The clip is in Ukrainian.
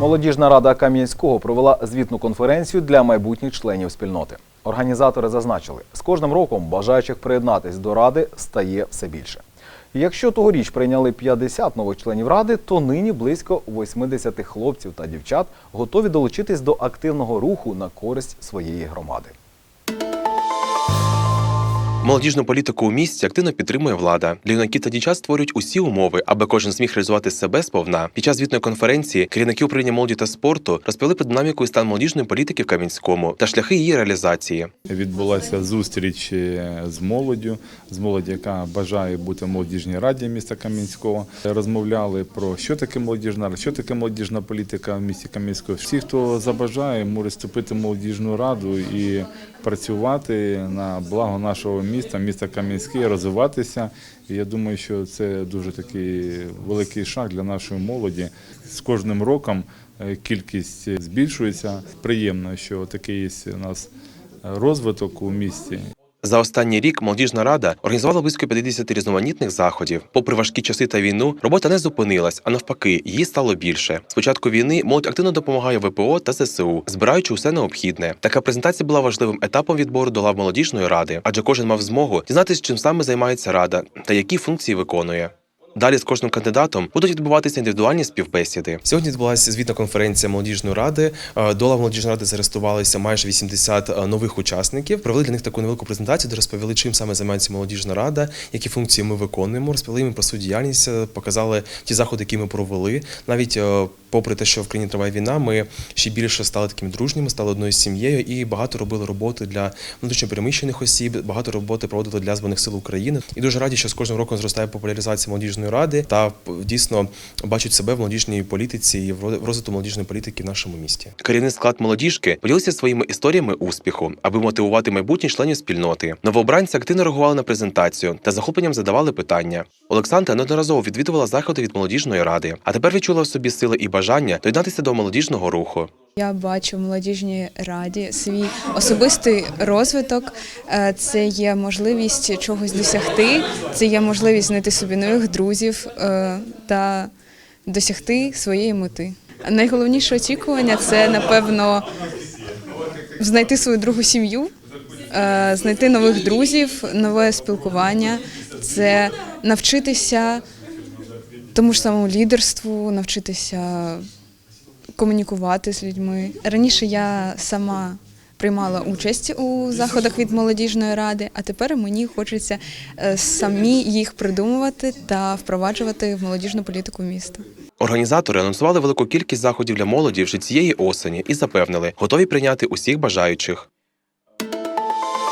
Молодіжна рада Кам'янського провела звітну конференцію для майбутніх членів спільноти. Організатори зазначили, з кожним роком бажаючих приєднатись до ради стає все більше. Якщо тогоріч прийняли 50 нових членів ради, то нині близько 80 хлопців та дівчат готові долучитись до активного руху на користь своєї громади. Молодіжну політику у місті активно підтримує влада. Для юнаків та дівчат створюють усі умови, аби кожен зміг реалізувати себе сповна. Під час звітної конференції керівники управління молоді та спорту розповіли про динаміку і стан молодіжної політики в Кам'янському та шляхи її реалізації. Відбулася зустріч е, з молоддю, з молоді, яка бажає бути в молодіжній раді міста Кам'янського. Розмовляли про що таке молодіжна рада, що таке молодіжна політика в місті Кам'янського. Всі, хто забажає, може вступити в молодіжну раду і працювати на благо нашого міста, міста міста Кам'янське, розвиватися. І я думаю, що це дуже такий великий шаг для нашої молоді. З кожним роком е, кількість збільшується. Приємно, що такий є у нас розвиток у місті. За останній рік молодіжна рада організувала близько 50 різноманітних заходів. Попри важкі часи та війну, робота не зупинилась, а навпаки, її стало більше. З початку війни молодь активно допомагає ВПО та ЗСУ, збираючи усе необхідне. Така презентація була важливим етапом відбору до лав молодіжної ради, адже кожен мав змогу дізнатися, чим саме займається рада та які функції виконує. Далі з кожним кандидатом будуть відбуватися індивідуальні співбесіди. Сьогодні відбулася звітна конференція молодіжної ради. Е, До лав молодіжної ради зареєструвалися майже 80 е, нових учасників. Провели для них таку невелику презентацію, де розповіли, чим саме займається молодіжна рада, які функції ми виконуємо. Розповіли їм про свою діяльність, е, показали ті заходи, які ми провели. Навіть попри те, що в країні триває війна, ми ще більше стали такими дружніми, стали одною сім'єю і багато робили роботи для внутрішньопереміщених осіб. Багато роботи проводили для збройних сил України. І дуже раді, що з кожним роком зростає популяризація молодіжної ради та дійсно бачать себе в молодіжній політиці і в ро- розвитку молодіжної політики в нашому місті. Керівний склад молодіжки поділився своїми історіями успіху, аби мотивувати майбутніх членів спільноти. Новообранці активно реагували на презентацію та захопленням задавали питання. Олександра неодноразово відвідувала заходи від молодіжної ради, а тепер відчула в собі сили і бажання доєднатися до молодіжного руху. Я бачу в молодіжній раді свій особистий розвиток. Е, Це є можливість чогось досягти, це є можливість знайти собі нових друзів е, та досягти своєї мети. Найголовніше очікування це напевно знайти свою другу сім'ю, е, знайти нових друзів, нове спілкування, це навчитися тому ж самому лідерству, навчитися комунікувати з людьми. Раніше я сама приймала участь у заходах від молодіжної ради, а тепер мені хочеться е, самі їх придумувати та впроваджувати в молодіжну політику міста. Організатори анонсували велику кількість заходів для молоді вже цієї осені і запевнили, готові прийняти усіх бажаючих.